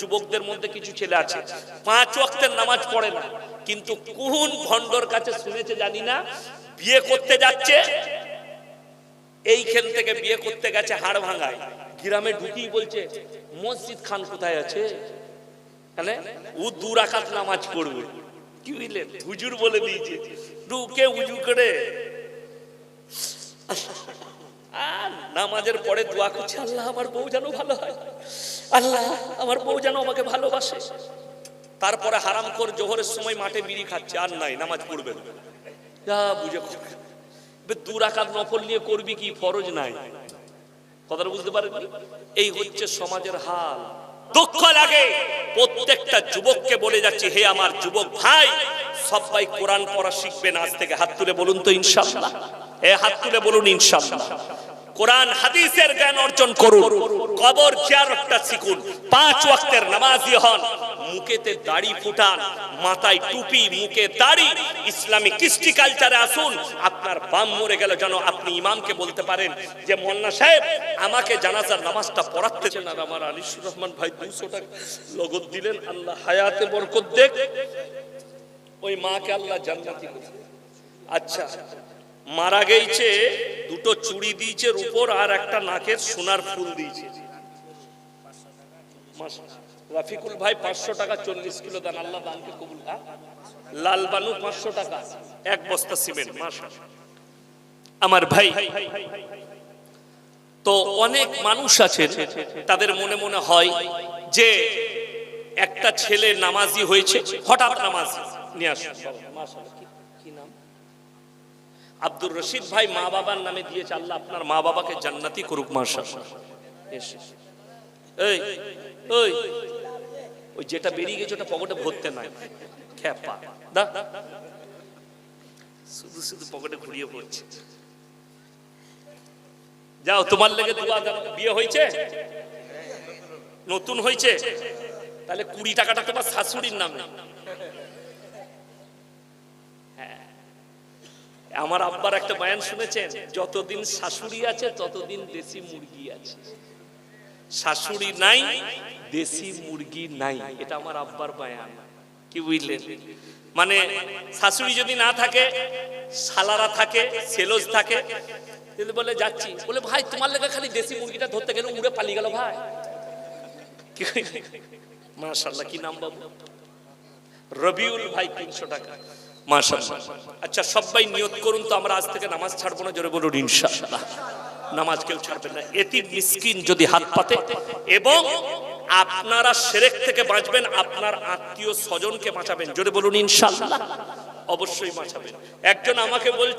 যুবকদের মধ্যে কিছু ছেলে আছে। পাঁচ ওয়াক্তের নামাজ পড়ে না। কিন্তু কোন ভণ্ডর কাছে শুনেছে জানি না, বিয়ে করতে যাচ্ছে। এইখান থেকে বিয়ে করতে গেছে হাড় ভাঙায়। গ্রামে ঢুকিয়ে বলছে, মসজিদ খান কোথায় আছে? মানে ও দু নামাজ পড়বে। কি বুঝলে হুজুর বলে দিয়েছে, ঢুকে উজু করে। আর নামাজের পরে দোয়া করছে, আল্লাহ, আমার বউ যেন ভালো হয়। আল্লাহ, আমার বউ যেন আমাকে ভালোবাসে। তারপরে হারাম কর জোহরের সময় মাঠে বিড়ি খাচ্ছে, আর নাই, নামাজ পড়বে যা বুঝে। দু রাকাত নফল নিয়ে করবি কি, ফরজ নাই। কথাটা বুঝতে এই হচ্ছে সমাজের হাল। দুঃখ লাগে। প্রত্যেকটা যুবককে বলে যাচ্ছি, হে আমার যুবক ভাই, সবাই কোরআন পড়া শিখবেন আজ থেকে। হাত তুলে বলুন তো ইনশাআল্লাহ এ, হাত তুলে বলুন ইনশাআল্লাহ কোরআন, হাদিসের জ্ঞান অর্জন করুন। কবর জিয়ারতটা শিখুন। পাঁচ ওয়াক্তের নামাজি হন। মুখেতে দাড়ি ফুটান, মাথায় টুপি, মুখে দাড়ি। ইসলামিক কৃষ্টি কালচারে আসুন। আপনার বাম মরে গেল যেন আপনি ইমামকে বলতে পারেন যে মোল্লা সাহেব, আমাকে জানাজার নামাজটা পড়াতে চান আর আমার আনিসুর রহমান ভাই দুশো টাকা লগত দিলেন। আল্লাহ হায়াতে বরকত দেখ। ওই মাকে আল্লাহ জান্নাতি আচ্ছা মারা গেছে দুটো চুড়ি দিয়েছে উপর আর একটা নাকের সোনার ফুল দিয়েছে। রাফিকুল ভাই পাঁচশো টাকা চল্লিশ কিলো দান, আল্লাহ দানকে কবুল? লাল বানু পাঁচশো টাকা, এক বস্তা সিমেন্ট মাসা আমার ভাই, তো অনেক মানুষ আছে তাদের মনে মনে হয় যে একটা ছেলে নামাজি হয়েছে, হঠাৎ নামাজ নিয়ে আসুন। কি নাম? আব্দুর রশিদ ভাই মা বাবার নামে দিয়েছে, আল্লাহ আপনার মা বাবাকে জান্নাতি করুক মাসা এই ওই ওই যেটা বেরিয়ে গেছে, ওটা পকেটে ভরতে নাই। খ্যাপা। দা। শুধু শুধু পকেটে ঘুরিয়ে পড়ছে যাও, তোমার লেগে দোয়া। বিয়ে হয়েছে? নতুন হয়েছে? তাহলে কুড়ি টাকাটা তোমার শাশুড়ির নামে। হ্যাঁ। আমার আব্বার একটা বয়ান শুনেছেন, যতদিন শাশুড়ি আছে, ততদিন দেশি মুরগি আছে। শাশুড়ি নাই, দেশি মুরগি নাই, এটা আমার আব্বার বয়ান। কি বুঝলেন? মানে শাশুড়ি যদি না থাকে সালারা থাকে সেলস থাকে, যদি বলে, যাচ্ছি। বলে, ভাই, তোমার লেগে খালি দেশি মুরগিটা ধরতে গেলে উড়ে পালিয়ে গেল, ভাই। মাশাল্লাহ কি নাম বাবু? রবিউল ভাই, তিনশো টাকা। আচ্ছা সবাই নিয়ত করুন তো আমরা আজ থেকে নামাজ ছাড়বো না, জোরে বলুন, ইনশাআল্লাহ। নামাজ কেউ ছাড়বেন না। এটি মিসকিন যদি হাত পাতে এবং আপনারা সেরেক থেকে বাঁচবেন, আপনার আত্মীয় স্বজনকে বাঁচাবেন, জোরে বলুন, ইনশাআল্লাহ। অবশ্যই বাঁচাবেন। একজন আমাকে বলছে